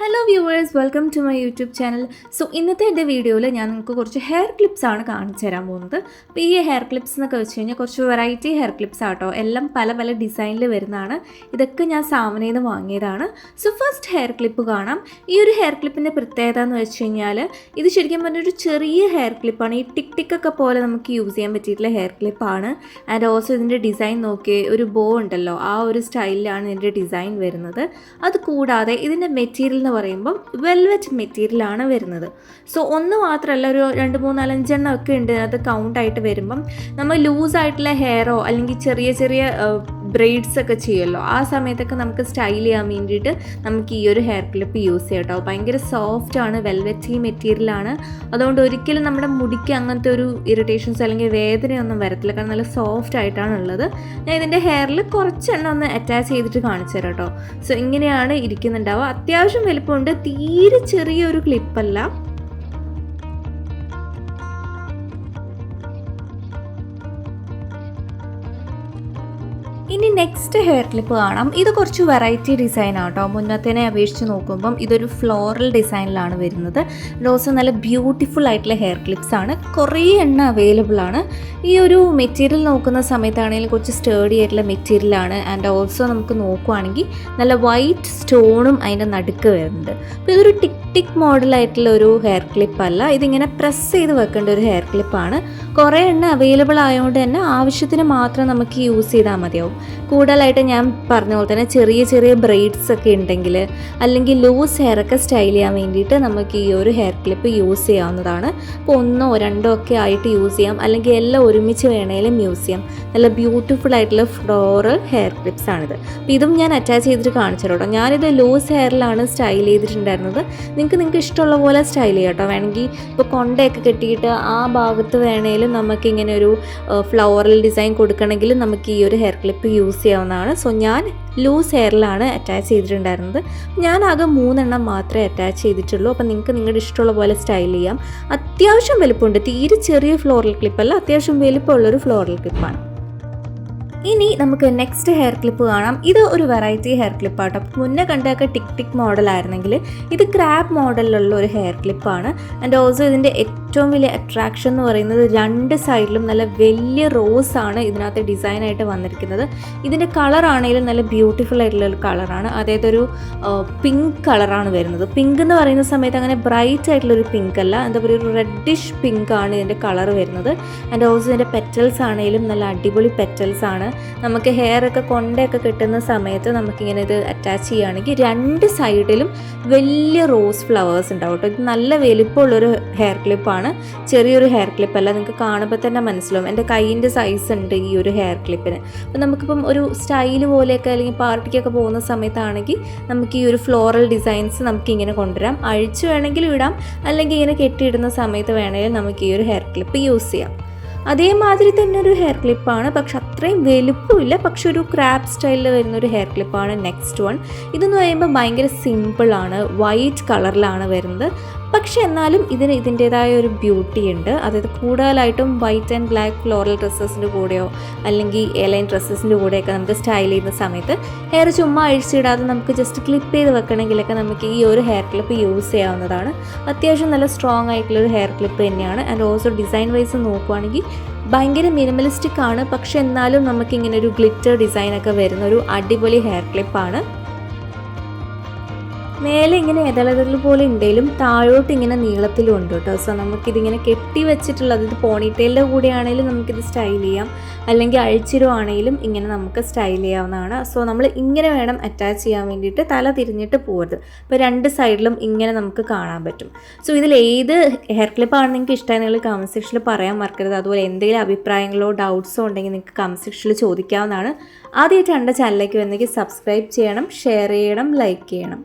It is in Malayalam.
Hello viewers welcome to my YouTube channel so ഇന്നത്തെ എന്റെ വീഡിയോയിൽ ഞാൻ നിങ്ങൾക്ക് കുറച്ച് ഹെയർ ക്ലിപ്സ് ആണ് കാണിച്ചു തരാൻ പോകുന്നത്. അപ്പോൾ ഈ ഹെയർ ക്ലിപ്സ് എന്നൊക്കെ വെച്ച് കഴിഞ്ഞാൽ കുറച്ച് വെറൈറ്റി ഹെയർ ക്ലിപ്സ് ആട്ടോ. എല്ലാം പല പല ഡിസൈനിൽ വരുന്നതാണ്. ഇതൊക്കെ ഞാൻ സാമനയിൽ നിന്ന് വാങ്ങിയതാണ്. സോ ഫസ്റ്റ് ഹെയർ ക്ലിപ്പ് കാണാം. ഈ ഒരു ഹെയർ ക്ലിപ്പിന്റെ പ്രത്യേകത എന്ന് വെച്ച് കഴിഞ്ഞാൽ ഇത് ശരിക്കും പറഞ്ഞൊരു ചെറിയ ഹെയർ ക്ലിപ്പാണ് ഈ ടിക് ടിക് ഒക്കെ പോലെ നമുക്ക് യൂസ് ചെയ്യാൻ പറ്റിയിട്ടുള്ള ഹെയർ ക്ലിപ്പാണ് ആൻഡ് ഓൾസോ ഇതിന്റെ ഡിസൈൻ നോക്കി ഒരു ബോ ഉണ്ടല്ലോ. ആ ഒരു സ്റ്റൈലിലാണ് ഇതിന്റെ ഡിസൈൻ വരുന്നത്. അത് കൂടാതെ ഇതിന്റെ മെറ്റീരിയൽ പറയുമ്പം വെൽവെറ്റ് മെറ്റീരിയലാണ് വരുന്നത്. സോ ഒന്ന് മാത്രമല്ല ഒരു രണ്ട് മൂന്നാലഞ്ചെണ്ണം ഒക്കെ ഉണ്ട്. അത് കൗണ്ടായിട്ട് വരുമ്പം നമ്മൾ ലൂസായിട്ടുള്ള ഹെയറോ അല്ലെങ്കിൽ ചെറിയ ചെറിയ ബ്രെയ്ഡ്സ് ഒക്കെ ചെയ്യുമല്ലോ. ആ സമയത്തൊക്കെ നമുക്ക് സ്റ്റൈൽ ചെയ്യാൻ വേണ്ടിയിട്ട് നമുക്ക് ഈ ഒരു ഹെയർ ക്ലിപ്പ് യൂസ് ചെയ്യാം കേട്ടോ. ഭയങ്കര സോഫ്റ്റ് ആണ് വെൽവെറ്റി മെറ്റീരിയലാണ് അതുകൊണ്ട് ഒരിക്കലും നമ്മുടെ മുടിക്ക് അങ്ങനത്തെ ഒരു ഇറിറ്റേഷൻസ് അല്ലെങ്കിൽ വേദനയൊന്നും വരത്തില്ല. കാരണം നല്ല സോഫ്റ്റ് ആയിട്ടാണ് ഉള്ളത്. ഞാൻ ഇതിന്റെ ഹെയറിൽ കുറച്ചെണ്ണം ഒന്ന് അറ്റാച്ച് ചെയ്തിട്ട് കാണിച്ചു തരാം കേട്ടോ. സോ ഇങ്ങനെയാണ് ഇരിക്കുന്നുണ്ടാവുക. അത്യാവശ്യം വലിപ്പമുണ്ട്. തീരെ ചെറിയൊരു ക്ലിപ്പല്ല ഇനി നെക്സ്റ്റ് ഹെയർ ക്ലിപ്പ് കാണാം. ഇത് കുറച്ച് വെറൈറ്റി ഡിസൈൻ ആട്ടോ. മുന്നത്തേനെ അപേക്ഷിച്ച് നോക്കുമ്പം ഇതൊരു ഫ്ലോറൽ ഡിസൈനിലാണ് വരുന്നത്. റോസ് നല്ല ബ്യൂട്ടിഫുൾ ആയിട്ടുള്ള ഹെയർ ക്ലിപ്സ് ആണ്. കുറേ എണ്ണ അവൈലബിൾ ആണ്. ഈ ഒരു മെറ്റീരിയൽ നോക്കുന്ന സമയത്താണെങ്കിലും കുറച്ച് സ്റ്റേഡി ആയിട്ടുള്ള മെറ്റീരിയൽ ആണ്. ആൻഡ് ഓൾസോ നമുക്ക് നോക്കുവാണെങ്കിൽ നല്ല വൈറ്റ് സ്റ്റോണും അതിന്റെ നടുക്ക് വരുന്നുണ്ട്. അപ്പോൾ ഇതൊരു ടിക് ടിക് മോഡലായിട്ടുള്ള ഒരു ഹെയർ ക്ലിപ്പ് അല്ല. ഇതിങ്ങനെ പ്രസ് ചെയ്ത് വെക്കേണ്ട ഒരു ഹെയർ ക്ലിപ്പാണ് കുറേ എണ്ണ അവൈലബിൾ ആയതുകൊണ്ട് തന്നെ ആവശ്യത്തിന് മാത്രം നമുക്ക് യൂസ് ചെയ്താൽ മതിയാവും. കൂടുതലായിട്ട് ഞാൻ പറഞ്ഞ പോലെ തന്നെ ചെറിയ ചെറിയ ബ്രെയ്ഡ്സ് ഒക്കെ ഉണ്ടെങ്കിൽ അല്ലെങ്കിൽ ലൂസ് ഹെയർ ഒക്കെ സ്റ്റൈൽ ചെയ്യാൻ വേണ്ടിയിട്ട് നമുക്ക് ഈ ഒരു ഹെയർ ക്ലിപ്പ് യൂസ് ചെയ്യാവുന്നതാണ്. അപ്പോൾ ഒന്നോ രണ്ടോ ഒക്കെ ആയിട്ട് യൂസ് ചെയ്യാം. അല്ലെങ്കിൽ എല്ലാം ഒരുമിച്ച് വേണേലും യൂസ് ചെയ്യാം. നല്ല ബ്യൂട്ടിഫുൾ ആയിട്ടുള്ള ഫ്ലോറൽ ഹെയർ ക്ലിപ്സ് ആണിത്. അപ്പോൾ ഇതും ഞാൻ അറ്റാച്ച് ചെയ്തിട്ട് കാണിച്ചു കേട്ടോ. ഞാനിത് ലൂസ് ഹെയറിലാണ് സ്റ്റൈൽ ചെയ്തിട്ടുണ്ടായിരുന്നത്. നിങ്ങൾക്ക് നിങ്ങൾക്ക് ഇഷ്ടമുള്ള പോലെ സ്റ്റൈൽ ചെയ്യാം കേട്ടോ. വേണമെങ്കിൽ ഇപ്പോൾ കൊണ്ടയൊക്കെ കെട്ടിയിട്ട് ആ ഭാഗത്ത് വേണേലും നമുക്ക് ഇങ്ങനെ ഒരു ഫ്ലവറൽ ഡിസൈൻ കൊടുക്കണമെങ്കിൽ നമുക്ക് ഈ ഒരു ഹെയർ ക്ലിപ്പ് യൂസ് ചെയ്യാവുന്നതാണ്. സോ ഞാൻ ലൂസ് ഹെയറിലാണ് അറ്റാച്ച് ചെയ്തിട്ടുണ്ടായിരുന്നത്. ഞാൻ ആകെ മൂന്നെണ്ണം മാത്രമേ അറ്റാച്ച് ചെയ്തിട്ടുള്ളൂ. അപ്പോൾ നിങ്ങൾക്ക് നിങ്ങളുടെ ഇഷ്ടമുള്ള പോലെ സ്റ്റൈൽ ചെയ്യാം. അത്യാവശ്യം വലുപ്പമുണ്ട്. തീരെ ചെറിയ ഫ്ലോറൽ ക്ലിപ്പല്ല അത്യാവശ്യം വലുപ്പമുള്ളൊരു ഫ്ലോറൽ ക്ലിപ്പാണ് ഇനി നമുക്ക് നെക്സ്റ്റ് ഹെയർ ക്ലിപ്പ് കാണാം. ഇത് ഒരു വെറൈറ്റി ഹെയർ ക്ലിപ്പാട്ടോ മുന്നേ കണ്ടൊക്കെ ടിക് ടിക് മോഡലായിരുന്നെങ്കിൽ ഇത് ക്രാബ് മോഡലിലുള്ള ഒരു ഹെയർ ക്ലിപ്പാണ് ആൻഡ് ഓൾസോ ഇതിന്റെ ഏറ്റവും വലിയ അട്രാക്ഷൻ എന്ന് പറയുന്നത് രണ്ട് സൈഡിലും നല്ല വലിയ റോസ് ആണ് ഇതിനകത്ത് ഡിസൈനായിട്ട് വന്നിരിക്കുന്നത്. ഇതിന്റെ കളർ ആണെങ്കിലും നല്ല ബ്യൂട്ടിഫുൾ ആയിട്ടുള്ള ഒരു കളറാണ് അതായത് ഒരു പിങ്ക് കളറാണ് വരുന്നത്. പിങ്ക് എന്ന് പറയുന്ന സമയത്ത് അങ്ങനെ ബ്രൈറ്റ് ആയിട്ടുള്ള ഒരു പിങ്ക് അല്ല. എന്താ പറയുക ഒരു റെഡിഷ് പിങ്ക് ആണ് ഇതിന്റെ കളർ വരുന്നത്. ആൻഡ് ഓൾസോ ഇതിന്റെ പെറ്റൽസ് ആണെങ്കിലും നല്ല അടിപൊളി പെറ്റൽസ് ആണ്. നമുക്ക് ഹെയർ ഒക്കെ കൊണ്ടയൊക്കെ കിട്ടുന്ന സമയത്ത് നമുക്കിങ്ങനെ ഇത് അറ്റാച്ച് ചെയ്യുകയാണെങ്കിൽ രണ്ട് സൈഡിലും വലിയ റോസ് ഫ്ലവേഴ്സ് ഉണ്ടാവും കേട്ടോ. ഇത് നല്ല വലിപ്പമുള്ളൊരു ഹെയർ ക്ലിപ്പാണ് ചെറിയൊരു ഹെയർ ക്ലിപ്പ് അല്ല നിങ്ങൾക്ക് കാണുമ്പോൾ തന്നെ മനസ്സിലാവും. എന്റെ കൈയിന്റെ സൈസ് ഉണ്ട് ഈ ഒരു ഹെയർ ക്ലിപ്പിന് അപ്പോൾ നമുക്കിപ്പം ഒരു സ്റ്റൈൽ പോലെയൊക്കെ അല്ലെങ്കിൽ പാർട്ടിക്കൊക്കെ പോകുന്ന സമയത്താണെങ്കിൽ നമുക്ക് ഈ ഒരു ഫ്ലോറൽ ഡിസൈൻസ് നമുക്ക് ഇങ്ങനെ കൊണ്ടുവരാം. അഴിച്ചു വേണമെങ്കിലും ഇടാം. അല്ലെങ്കിൽ ഇങ്ങനെ കെട്ടിയിടുന്ന സമയത്ത് വേണമെങ്കിൽ നമുക്ക് ഈ ഒരു ഹെയർ ക്ലിപ്പ് യൂസ് ചെയ്യാം. അതേമാതിരി തന്നെ ഒരു ഹെയർ ക്ലിപ്പാണ് പക്ഷെ അത്രയും വലുപ്പമില്ല. പക്ഷെ ഒരു ക്രാപ്പ് സ്റ്റൈലിൽ വരുന്ന ഒരു ഹെയർ ക്ലിപ്പാണ് നെക്സ്റ്റ് വൺ ഇതെന്ന് പറയുമ്പോൾ ഭയങ്കര സിമ്പിളാണ് വൈറ്റ് കളറിലാണ് വരുന്നത്. പക്ഷേ എന്നാലും ഇതിന് ഇതിന്റേതായ ഒരു ബ്യൂട്ടി ഉണ്ട്. അതായത് കൂടുതലായിട്ടും വൈറ്റ് ആൻഡ് ബ്ലാക്ക് ഫ്ലോറൽ ഡ്രസ്സസിന്റെ കൂടെയോ അല്ലെങ്കിൽ എലൈൻ ഡ്രസ്സസിന്റെ കൂടെയൊക്കെ നമുക്ക് സ്റ്റൈൽ ചെയ്യുന്ന സമയത്ത് ഹെയർ ചുമ്മാ അഴിച്ചിടാതെ നമുക്ക് ജസ്റ്റ് ക്ലിപ്പ് ചെയ്ത് വെക്കണമെങ്കിലൊക്കെ നമുക്ക് ഈ ഒരു ഹെയർ ക്ലിപ്പ് യൂസ് ചെയ്യാവുന്നതാണ്. അത്യാവശ്യം നല്ല സ്ട്രോങ് ആയിട്ടുള്ള ഒരു ഹെയർ ക്ലിപ്പ് തന്നെയാണ്. ആൻഡ് ഓൾസോ ഡിസൈൻ വൈസ് നോക്കുവാണെങ്കിൽ ഭയങ്കര മിനിമലിസ്റ്റിക് ആണ്. പക്ഷെ എന്നാലും നമുക്കിങ്ങനെ ഒരു ഗ്ലിറ്റർ ഡിസൈനൊക്കെ വരുന്ന ഒരു അടിപൊളി ഹെയർ ക്ലിപ്പാണ് മേലെ ഇങ്ങനെ ഇതളകൾ പോലെ ഉണ്ടെങ്കിലും താഴോട്ട് ഇങ്ങനെ നീളത്തിലും ഉണ്ട് കേട്ടോ. സോ നമുക്കിതിങ്ങനെ കെട്ടി വെച്ചിട്ടുള്ളത് ഇത് പോണിറ്റെയിലിന്റെ കൂടെ ആണെങ്കിലും നമുക്കിത് സ്റ്റൈൽ ചെയ്യാം. അല്ലെങ്കിൽ അഴിച്ചിരുവാണെങ്കിലും ഇങ്ങനെ നമുക്ക് സ്റ്റൈൽ ചെയ്യാവുന്നതാണ്. സോ നമ്മൾ ഇങ്ങനെ വേണം അറ്റാച്ച് ചെയ്യാൻ വേണ്ടിയിട്ട് തല തിരിഞ്ഞിട്ട് പോകരുത് അപ്പോൾ രണ്ട് സൈഡിലും ഇങ്ങനെ നമുക്ക് കാണാൻ പറ്റും. സോ ഇതിൽ ഏത് ഹെയർ ക്ലിപ്പാണ് നിങ്ങൾക്ക് ഇഷ്ടമായി നിങ്ങൾ കമന്റ് സെക്ഷനിൽ പറയാൻ മറക്കരുത്. അതുപോലെ എന്തെങ്കിലും അഭിപ്രായങ്ങളോ ഡൗട്ട്സോ ഉണ്ടെങ്കിൽ നിങ്ങൾക്ക് കമന്റ് സെക്ഷനിൽ ചോദിക്കാവുന്നതാണ്. ആദ്യമായിട്ട് എന്റെ ചാനലിലേക്ക് വന്നെങ്കിൽ സബ്സ്ക്രൈബ് ചെയ്യണം ഷെയർ ചെയ്യണം ലൈക്ക് ചെയ്യണം.